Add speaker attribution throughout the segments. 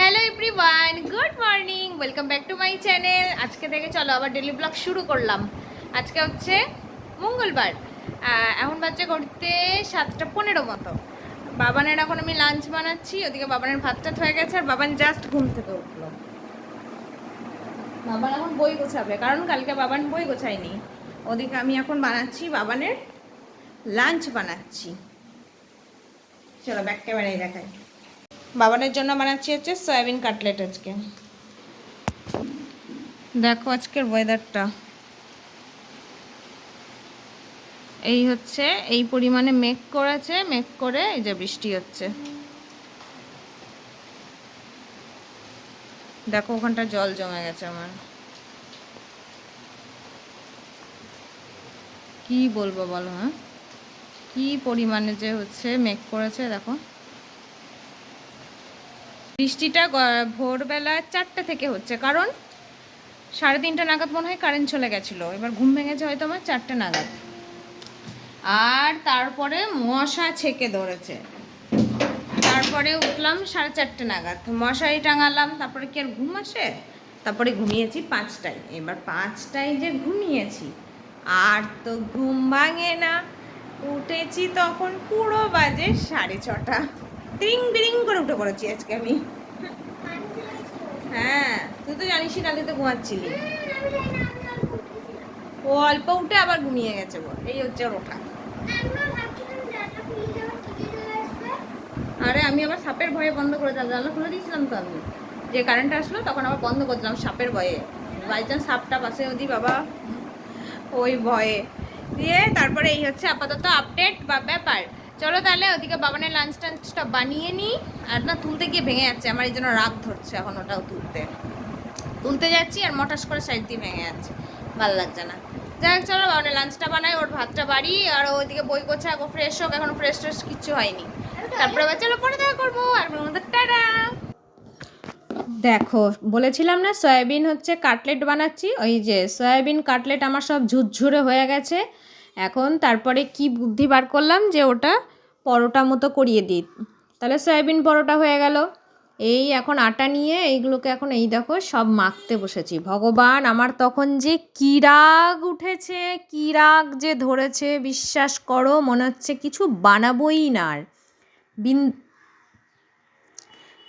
Speaker 1: Hello every everyone good morning welcome back to my channel আজকে থেকে চলো আবার ডেলি ব্লগ শুরু করলাম। আজকে হচ্ছে মঙ্গলবার। এখন বাচ্চা করতে সাতটা পনেরো মতো। বাবানের এখন আমি লাঞ্চ বানাচ্ছি, ওদিকে বাবানের ভাতটা হয়ে গেছে, আর বাবান জাস্ট ঘুম থেকে উঠল। বাবান এখন বই গোছাবে, কারণ কালকে বাবান বই গোছায়নি। ওদিকে আমি এখন বানাচ্ছি বাবানের লাঞ্চ বানাচ্ছি। চলো ব্যাক ক্যামেরায় দেখাই। বাবানের জন্য বানাচ্ছি হচ্ছে সয়াবিন কাটলেট আজকে। দেখো আজকের ওয়েদারটা এই হচ্ছে, এই পরিমাণে মেঘ করেছে, মেঘ করে এই যে বৃষ্টি হচ্ছে। দেখো ওখানটা জল জমে গেছে আমার। কি বলব বলো হ্যাঁ? কি পরিমাণে যে হচ্ছে মেঘ করেছে, দেখো। বৃষ্টিটা ভোরবেলা চারটে থেকে হচ্ছে। কারণ সাড়ে তিনটা নাগাদ মনে হয় কারেন্ট চলে গেছিল। এবার ঘুম ভেঙেছে হয়তো আমার চারটে নাগাদ। আর তারপরে মশা ছেকে ধরেছে। তারপরে উঠলাম সাড়ে চারটে নাগাদ। মশারি টাঙালাম, তারপরে কি আর ঘুম আসে? তারপরে ঘুমিয়েছি পাঁচটায়। এবার পাঁচটায় যে ঘুমিয়েছি, আর তো ঘুম ভাঙে না। উঠেছি তখন পুরো বাজে সাড়ে ছটা। ত্রিং বিরিং করে উঠে পড়েছি আজকে আমি। হ্যাঁ তুই তো জানিসই কালকে তো ঘুমাচ্ছিলি। ও অল্প উঠে আবার ঘুমিয়ে গেছে বল, এই হচ্ছে ওর ওঠা। আরে আমি আবার সাপের ভয়ে বন্ধ করে দিলাম, জানলা খুলে দিয়েছিলাম তো আমি। যে কারেন্ট আসলো তখন আবার বন্ধ করে দিলাম সাপের ভয়ে। বাই চান্স সাপটা পাশে যদি বাবা, ওই ভয়ে। দিয়ে তারপরে এই হচ্ছে আপাতত আপডেট বা ব্যাপার। চলো তাহলে ওদিকে বাবানের লাঞ্চ টাঞ্চটা বানিয়ে নিই। আর না, তুলতে গিয়ে ভেঙে যাচ্ছে। আমার এই জন্য রাগ ধরছে এখন ওটাও তুলতে। তুলতে যাচ্ছি আর মটাস করে সাইড দিয়ে ভেঙে যাচ্ছে। ভালো লাগছে না। যাই হোক, চলো বাবানের লাঞ্চটা বানাই, ওর ভাতটা বাড়ি। আর ওইদিকে বই গোছা ও ফ্রেশ হোক, এখন ফ্রেশ ট্রেশ কিচ্ছু হয়নি। তারপরে আবার চলো, পরে দেখা করব। আর আমাদের টাটা। দেখো, বলেছিলাম না, সয়াবিন হচ্ছে কাটলেট বানাচ্ছি। ওই যে সয়াবিন, কাটলেট, আমার সব ঝুরঝুরে হয়ে গেছে। এখন তারপরে কি বুদ্ধি বার করলাম যে ওটা পরোটা মতো করিয়ে দিই। তাহলে সয়াবিন পরোটা হয়ে গেল। এই এখন আটা নিয়ে এইগুলোকে এখন এই দেখো সব মাখতে বসেছি। ভগবান, আমার তখন যে কী রাগ উঠেছে, কী রাগ যে ধরেছে, বিশ্বাস করো, মনে হচ্ছে কিছু বানাবোই না আর। বিন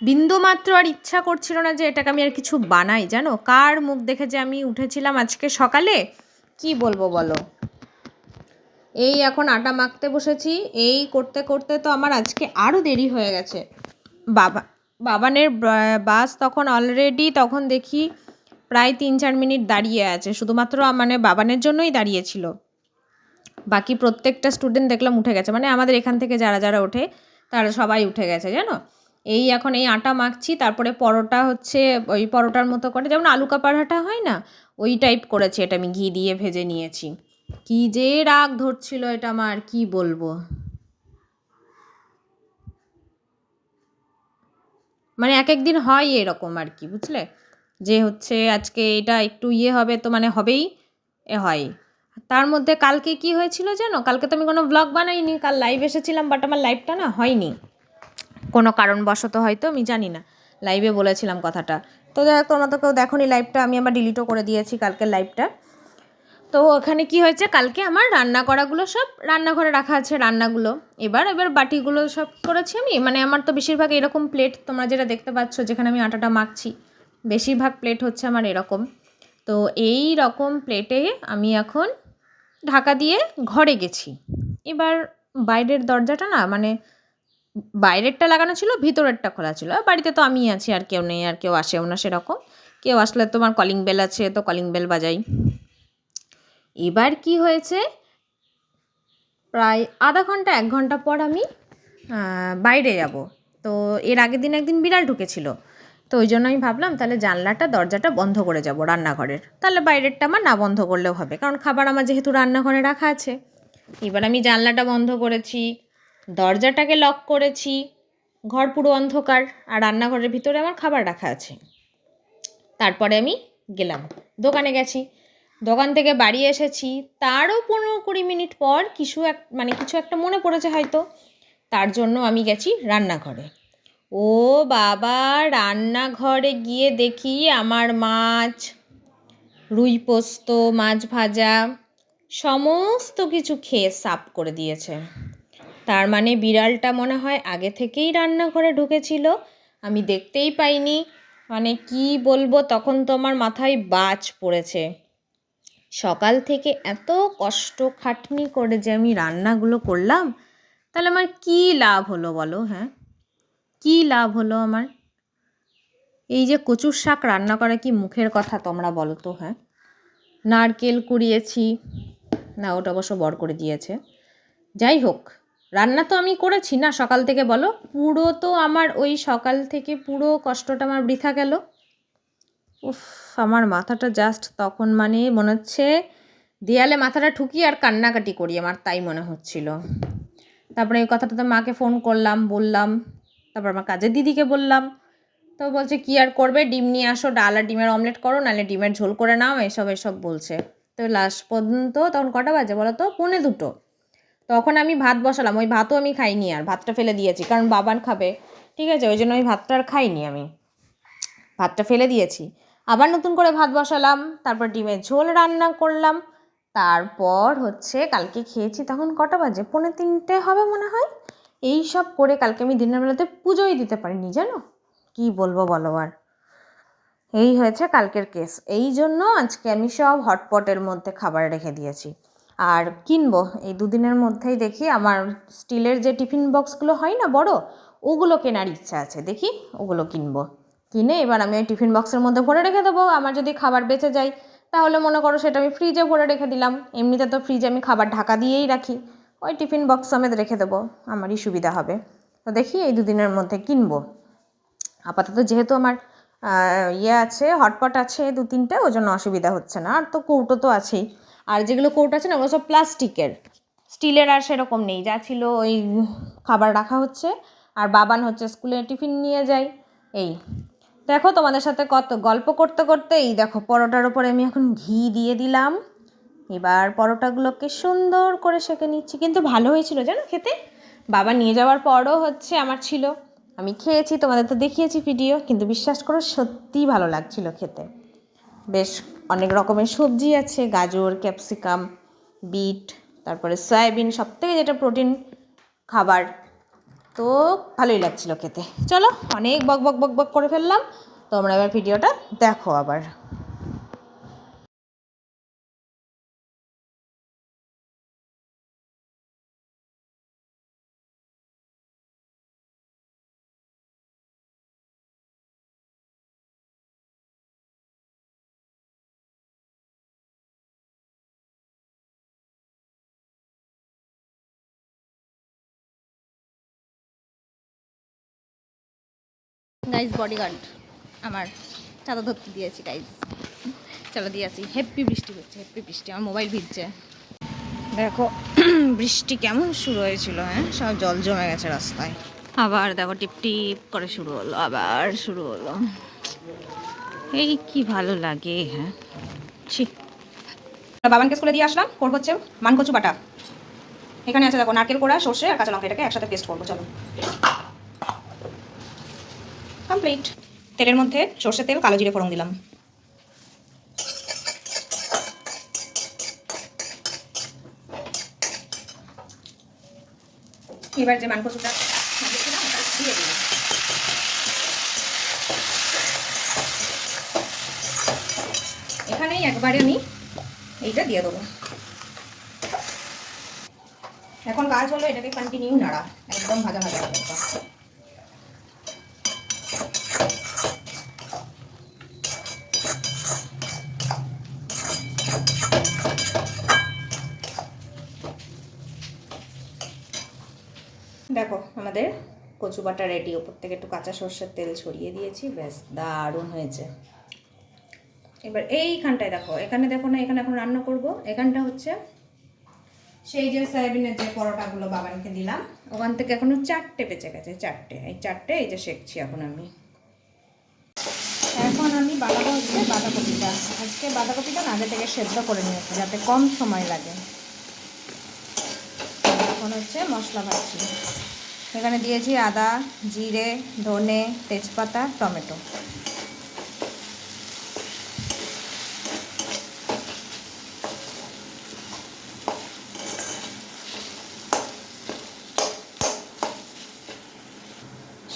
Speaker 1: বিন্দুমাত্র আর ইচ্ছা করছিল না যে এটাকে আমি আর কিছু বানাই, জানো? কার মুখ দেখে যে আমি উঠেছিলাম আজকে সকালে? কি বলব বলো? এই এখন আটা মাখতে বসেছি, এই করতে করতে তো আমার আজকে আরও দেরি হয়ে গেছে। বাবা, বাবানের বাস তখন অলরেডি তখন দেখি প্রায় তিন চার মিনিট দাঁড়িয়ে আছে, শুধুমাত্র মানে বাবানের জন্যই দাঁড়িয়েছিল। বাকি প্রত্যেকটা স্টুডেন্ট দেখলাম উঠে গেছে মানে আমাদের এখান থেকে যারা যারা ওঠে তারা সবাই উঠে গেছে, জানো? এই এখন এই আটা মাখছি, তারপরে পরোটা হচ্ছে ওই পরোটার মতো করে, যেমন আলু কা পরাঠা হয় না? ওই টাইপ করেছি, এটা আমি ঘি দিয়ে ভেজে নিয়েছি। কি যে রাগ ধরছিল এটা আমার, কি বলব? মানে এক একদিন হয় এরকম আর কি, বুঝলে? যে হচ্ছে আজকে এটা একটু ইয়ে হবে তো মানে হবেই, এ হয়। তার মধ্যে কালকে কি হয়েছিল জানো? কালকে তো আমি কোনো ব্লগ বানাইনি, কাল লাইভ এসেছিলাম বাট আমার লাইভটা না হয়নি। কোনো কারণবশত হয়তো, আমি জানি না। লাইভে বলেছিলাম কথাটা। তো যাই হোক, তোমরা তো কেউ দেখো লাইভটা আমি আবার ডিলিটও করে দিয়েছি কালকের লাইভটা তো ওখানে কি হয়েছে? কালকে আমার রান্না করাগুলো সব রান্নাঘরে রাখা আছে, রান্নাগুলো। এবার এবার বাটিগুলো সব করেছি আমি। মানে আমার তো বেশিরভাগ এরকম প্লেট তোমরা যেটা দেখতে পাচ্ছ, যেখানে আমি আটাটা মাখছি, বেশিরভাগ প্লেট হচ্ছে আমার এরকম। তো এই রকম প্লেটে আমি এখন ঢাকা দিয়ে ঘরে গেছি। এবার বাইরের দরজাটা না মানে বাইরেরটা লাগানো ছিল, ভিতরেরটা খোলা ছিল। বাড়িতে তো আমি আছি, আর কেউ নেই, আর কেউ আসেও না সেরকম। কেউ আসলে তোমার কলিং বেল আছে, তো কলিং বেল বাজাই। এবার কি হয়েছে? প্রায় আধা ঘণ্টা, এক ঘণ্টা পর আমি বাইরে যাব। তো এর আগের দিন একদিন বিড়াল ঢুকেছিল। তো ওই জন্য আমি ভাবলাম, তাহলে জানলাটা, দরজাটা বন্ধ করে যাব রান্নাঘরের। তাহলে বাইরেরটা আমার না বন্ধ করলেও হবে, কারণ খাবার আমার যেহেতু রান্নাঘরে রাখা আছে। এবার আমি জানলাটা বন্ধ করেছি, দরজাটাকে লক করেছি, ঘর পুরো অন্ধকার, আর রান্নাঘরের ভিতরে আমার খাবার রাখা আছে। তারপরে আমি গেলাম, দোকানে গেছি। দোকান থেকে বাড়ি এসেছি। তারও পনেরো কুড়ি মিনিট পর কিছু এক মানে কিছু একটা মনে পড়েছে হয়তো। তার জন্য আমি গেছি রান্নাঘরে। ও বাবা, রান্নাঘরে গিয়ে দেখি আমার মাছ, রুই পোস্ত, মাছ ভাজা, সমস্ত কিছু খেয়ে সাফ করে দিয়েছে। তার মানে বিড়ালটা মনে হয় আগে থেকেই রান্নাঘরে ঢুকেছিল। আমি দেখতেই পাইনি। মানে কি বলব, তখন তো আমার মাথায় বাজ পড়েছে। সকাল থেকে এত কষ্ট খাটনি করে যে আমি রান্নাগুলো করলাম, তাহলে আমার কী লাভ হলো বলো হ্যাঁ? কী লাভ হলো আমার? এই যে কচুর শাক রান্না করা কি মুখের কথা তোমরা বলো তো হ্যাঁ? নারকেল কুড়িয়েছি, না, ওটা অবশ্য বর করে দিয়েছে। যাই হোক, রান্না তো আমি করেছি না সকাল থেকে বলো, পুরো তো আমার ওই সকাল থেকে পুরো কষ্টটা আমার বৃথা গেল। উফ, আমার মাথাটা জাস্ট তখন মানে মনে হচ্ছে দেয়ালে মাথাটা ঠুকি আর কান্নাকাটি করি আমার, তাই মনে হচ্ছিল। তারপরে এই কথাটা তো মাকে ফোন করলাম, বললাম, তারপর আমার কাজের দিদিকে বললাম, তো বলছে, কি আর করবে? ডিম নিয়ে আসো, ডাল আর ডিমের অমলেট করো, নাহলে ডিমের ঝোল করে নাও, এসব এসব, বলছে। তো লাস্ট পর্যন্ত তখন কটা বাজে বলো তো পৌনে দুটো। তখন আমি ভাত বসালাম, ওই ভাতও আমি খাইনি আর, ভাতটা ফেলে দিয়েছি, কারণ বাবান খাবে, ঠিক আছে? ওই জন্য ওই ভাতটা আর খাইনি আমি। ভাতটা ফেলে দিয়েছি। আবার নতুন করে ভাত বসালাম, তারপর ডিমের ঝোল রান্না করলাম, তারপর হচ্ছে কালকে খেয়েছি তখন কটা বাজে? পৌনে তিনটে হবে মনে হয়। এই সব করে কালকে আমি দিনের বেলাতে পুজোই দিতে পারিনি জানো? কি বলব বলো আর। এই হয়েছে কালকের কেস এই জন্য আজকে আমি সব হটপটের মধ্যে খাবার রেখে দিয়েছি। আর কিনবো, এই দুদিনের মধ্যেই দেখি আমার স্টিলের যে টিফিন বক্সগুলো হয় না বড়, ওগুলো কেনার ইচ্ছা আছে। দেখি, ওগুলো কিনবো। কিনে এবার আমি ওই টিফিন বক্সের মধ্যে ভরে রেখে দেবো। আমার যদি খাবার বেঁচে যায়, তাহলে মনে করো সেটা আমি ফ্রিজে ভরে রেখে দিলাম। এমনিতে তো ফ্রিজে আমি খাবার ঢাকা দিয়েই রাখি। ওই টিফিন বক্স সমেত রেখে দেবো। আমারই সুবিধা হবে। তো দেখি এই দুদিনের মধ্যে কিনবো। আপাতত যেহেতু আমার ইয়ে আছে, হটপট আছে দু তিনটে, ওই জন্য অসুবিধা হচ্ছে না। আর তো কৌটো তো আছেই। আর যেগুলো কৌটো আছে না, ওগুলো সব প্লাস্টিকের। স্টিলের আর সেরকম নেই। যা ছিল ওই খাবার রাখা হচ্ছে। আর বাবান হচ্ছে স্কুলে টিফিন নিয়ে যায়। এই। দেখো তোমাদের সাথে কত গল্প করতে করতে, এই দেখো পরোটার ওপরে আমি এখন ঘি দিয়ে দিলাম। এবার পরোটাগুলোকে সুন্দর করে সেঁকে নিচ্ছি। কিন্তু ভালো হয়েছিল জানো খেতে? বাবা নিয়ে যাওয়ার পরও হচ্ছে আমার ছিল। আমি খেয়েছি, তোমাদের তো দেখিয়েছি ভিডিও, কিন্তু বিশ্বাস করো সত্যিই ভালো লাগছিল খেতে। বেশ অনেক রকমের সবজি আছে, গাজর, ক্যাপসিকাম, বিট, তারপরে সয়াবিন সব থেকে যেটা প্রোটিন খাবার। তো ভালোই লাগছিল খেতে। চলো, অনেক বক বক বক বক করে ফেললাম। তোমরা এবার ভিডিওটা দেখো আবার। গাইজ বডিগার্ড আমার চাঁদা ধরতে দিয়েছি গাইজ চলো দিয়ে আসি হেপ্পি বৃষ্টি হচ্ছে হেপ্পি বৃষ্টি। আমার মোবাইল ভিজছে। দেখো, বৃষ্টি কেমন শুরু হয়েছিল হ্যাঁ? সব জল জমে গেছে রাস্তায়। আবার দেখো, টিপ টিপ করে শুরু হলো, আবার শুরু হলো। এই কি ভালো লাগে হ্যাঁ? ছি। বাবানকে স্কুলে দিয়ে আসলাম করব হচ্ছে মানকচু বাটা। এখানে আছে দেখো, নারকেল কোড়া, সর্ষে আর কাঁচা লঙ্কা, এটাকে একসাথে পেস্ট করব, চলো। কমপ্লিট তেলের মধ্যে সর্ষের তেল, কালো জিরে ফোড়ন দিলাম। এবার যে দিলাম। এখানেই একবারে আমি এইটা দিয়ে দেবো। এখন কাজ হলো এটাকে কন্টিনিউ নাড়া, একদম ভাজা ভাজা দেখো, আমাদের কচু বাটা রেডি ওপর থেকে একটু কাঁচা সর্ষের তেল ছড়িয়ে দিয়েছি, ব্যাস, দারুণ হয়েছে। এবার এইখানটায় দেখো, এখানে দেখো না, এখানে এখন রান্না করব। এখানটা হচ্ছে সেই যে সয়াবিনের যে পরোটাগুলো বাবানকে দিলাম, ওখান থেকে এখনও চারটে বেঁচে গেছে, চারটে। এই চারটে, এই যে শেখছি এখন আমি। এখন আমি বাঁধাকপি হচ্ছে বাঁধাকপিটা, আজকে বাঁধাকপিটা আগে থেকে সেদ্ধ করে নিয়েছি, যাতে কম সময় লাগে। এখন হচ্ছে মশলা ভাজছি এখানে দিয়েছি আদা, জিরে, ধনে, তেজপাতা, টমেটো।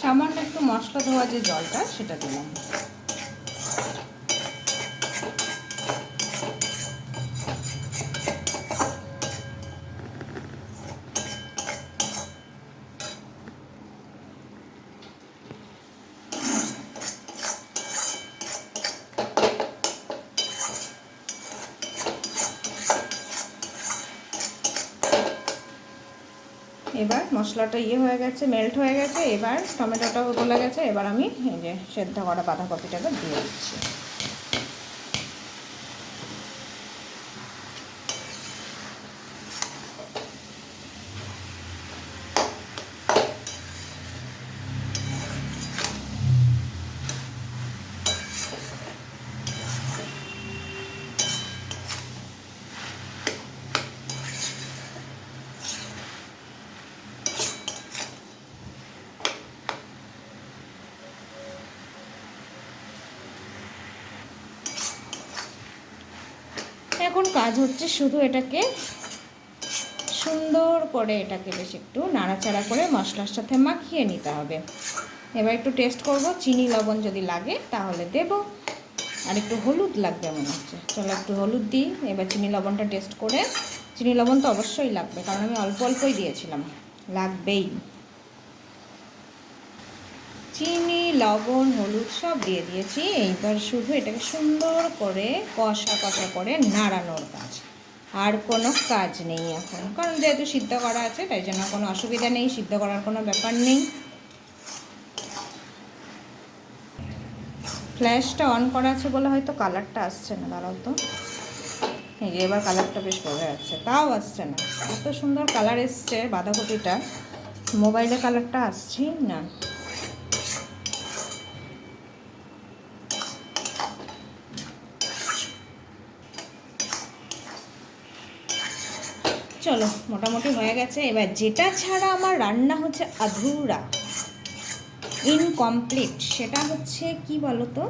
Speaker 1: সামান্য একটু মশলা ধোয়া যে জলটা, সেটা দিলাম এবার মশলাটা ইয়ে হয়ে গেছে মেল্ট হয়ে গেছে, এবার টমেটোটাও গলে গেছে, এবার আমি এই যে সেদ্ধ করা বাঁধাকপিটাকে দিয়ে দিচ্ছি। এখন কাজ হচ্ছে শুধু এটাকে সুন্দর করে এটাকে বেশ একটু নাড়াচাড়া করে মশলার সাথে মাখিয়ে নিতে হবে। এবার একটু টেস্ট করব, চিনি, লবণ যদি লাগে তাহলে দেব। আর একটু হলুদ লাগবে মনে হচ্ছে। চলো একটু হলুদ দিই, এবার চিনি, লবণটা টেস্ট করে। চিনি, লবণ তো অবশ্যই লাগবে, কারণ আমি অল্প অল্পই দিয়েছিলাম। লাগবেই। চিনি, লবণ, হলুদ সব দিয়ে দিয়েছি। এইবার শুধু এটাকে সুন্দর করে কষা কষা করে নাড়ানোর কাজ। আর কোনো কাজ নেই এখন। কারণ যেহেতু সিদ্ধ করা আছে, তাই জন্য কোনো অসুবিধা নেই, সিদ্ধ করার কোনো ব্যাপার নেই। ফ্ল্যাশটা অন করা আছে বলে হয়তো কালারটা আসছে না, দাঁড়াও তো। এই যে এবার কালারটা বেশ বোঝা যাচ্ছে। তাও আসছে না। এত সুন্দর কালার এসছে বাঁধাকপিটা। মোবাইলে কালারটা আসছেই না। চলো, মোটামুটি হয়ে গেছে। এবার যেটা ছাড়া আমার রান্না হচ্ছে আধুরা ইনকমপ্লিট সেটা হচ্ছে কি বলো তো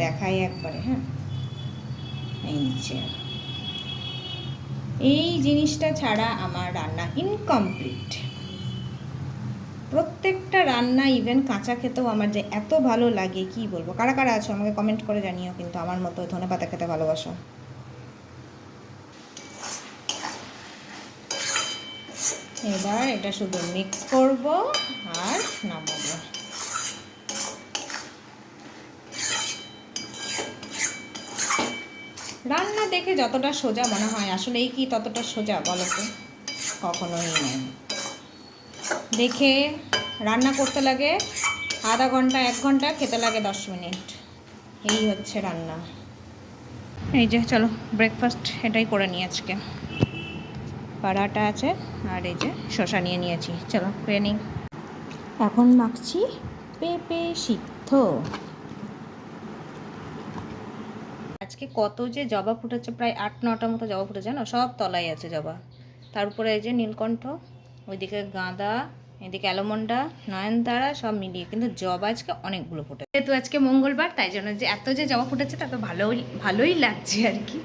Speaker 1: দেখাই একবারে হ্যাঁ? এই নিচে এই জিনিসটা ছাড়া আমার রান্না ইনকমপ্লিট প্রত্যেকটা রান্না ইভেন কাঁচা খেতেও আমার যে এত ভালো লাগে, কি বলব? কারা কারা আছো? আমাকে কমেন্ট করে জানিও কিন্তু আমার মতো ধনে পাতা খেতে ভালোবাসো। এবার এটা শুধু মিক্স করব আর নামাবো। রান্না দেখে যতটা সোজা মনে হয়, আসলে এই কি ততটা সোজা বলো তো? কখনোই নয়। দেখে রান্না করতে লাগে, আধা ঘণ্টা, এক ঘণ্টা, খেতে লাগে দশ মিনিট। এই হচ্ছে রান্না। এই যে, চলো ব্রেকফাস্ট এটাই করে নিই আজকে। পাড়াটা আছে আর এই যে শশা নিয়ে নিয়েছি। চলো খেয়ে নিই। এখন মাখছি পেঁপে সিদ্ধ। আজকে কত যে জবা ফুটেছে প্রায় আট নটার মতো জবা ফুটেছে না সব তলায় আছে জবা। তার উপরে এই যে নীলকণ্ঠ ওইদিকে গাঁদা এদিকে অ্যালোমন্ডা নয়নতারা সব মিলিয়ে। কিন্তু জবা আজকে অনেকগুলো ফুটে যেহেতু আজকে মঙ্গলবার তাই জন্য যে এত যে জবা ফুটেছে তা তো ভালোই ভালোই লাগছে আর কি।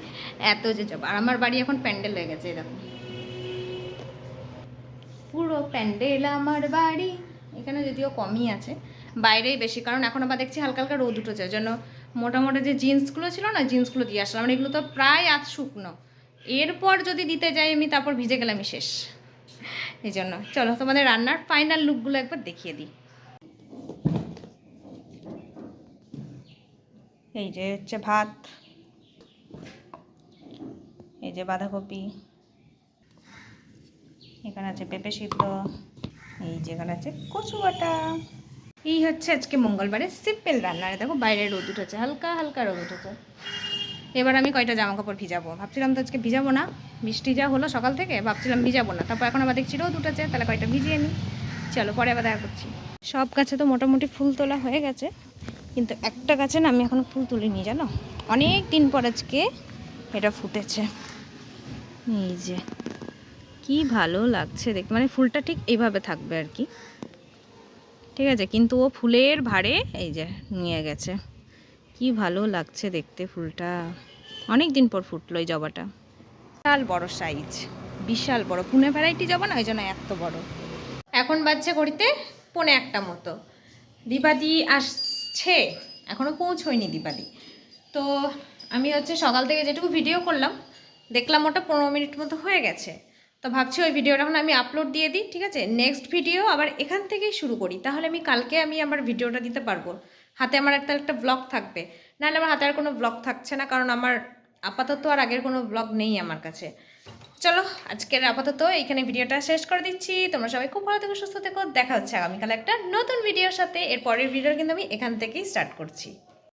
Speaker 1: এত যে জবা। আর আমার বাড়ি এখন প্যান্ডেল হয়ে গেছে এরকম। পুরো প্যান্ডেল আমার বাড়ি। এখানে যদিও কমই আছে, বাইরেই বেশি, কারণ এখন আবার দেখছি হালকা হালকা রোদ উঠেছে জন্য মোটামুটি যে জিন্সগুলো ছিল না, জিন্সগুলো দিয়ে আসলাম। মানে এগুলো তো প্রায় আজ শুকনো। এরপর যদি দিতে যাই আমি, তারপর ভিজে গেলামই শেষ। এই জন্য। চলো, তোমাদের রান্নার ফাইনাল লুকগুলো একবার দেখিয়ে দিই। এই যে হচ্ছে ভাত, এই যে বাঁধাকপি এখানে আছে পেঁপে সিদ্ধ, এই যেখানে আছে কচু বাটা। এই হচ্ছে আজকে মঙ্গলবারে সিম্পল রান্না। দেখো বাইরে রোদ উঠেছে, হালকা হালকা রোদ উঠেছে। এবার আমি কয়টা জামা কাপড় ভিজাবো? ভাবছিলাম তো আজকে ভিজাবো না, বৃষ্টি যা হলো সকাল থেকে, ভাবছিলাম ভিজাবো না। তারপর এখন আবার দেখছি রোদ উঠেছে, তাহলে কয়টা ভিজিয়ে নিই। চলো পরে আবার দেখা করছি। সব গাছে তো মোটামুটি ফুল তোলা হয়ে গেছে, কিন্তু একটা গাছে না আমি এখনও ফুল তুলিনি, জানো? অনেক দিন পর আজকে এটা ফুটেছে। এই যে। কি ভালো লাগছে দেখতে মানে ফুলটা ঠিক এইভাবে থাকবে আর কি। ঠিক আছে, কিন্তু ও ফুলের ভারে এই যে নিয়ে গেছে। কি ভালো লাগছে দেখতে ফুলটা। অনেক দিন পর ফুটলো এই জবাটা। বিশাল বড় সাইজ বিশাল বড়। পুনে ভ্যারাইটি জবা না, ওই জন্য এত বড়। এখন বাজছে ঘড়িতে পনে একটা মতো। দীপাদি আসছে এখনও পৌঁছয়নি দীপাদি। তো আমি হচ্ছে সকাল থেকে যেটুকু ভিডিও করলাম, দেখলাম ওটা পনেরো মিনিট মতো হয়ে গেছে। তো ভাবছি ওই ভিডিওটা এখন আমি আপলোড দিয়ে দিই, ঠিক আছে? নেক্সট ভিডিও আবার এখান থেকেই শুরু করি। তাহলে আমি কালকে আমি আমার ভিডিওটা দিতে পারব। হাতে আমার একটা একটা ব্লগ থাকবে। নাহলে আমার হাতে আর কোনো ব্লগ থাকছে না, কারণ আমার আপাতত আর আগের কোনো ব্লগ নেই আমার কাছে। চলো, আজকের আপাতত এইখানে ভিডিওটা শেষ করে দিচ্ছি। তোমরা সবাই খুব ভালো থেকো, সুস্থ থেকো। দেখা হচ্ছে আগামীকাল একটা নতুন ভিডিওর সাথে। এর পরের ভিডিও কিন্তু আমি এখান থেকেই স্টার্ট করছি।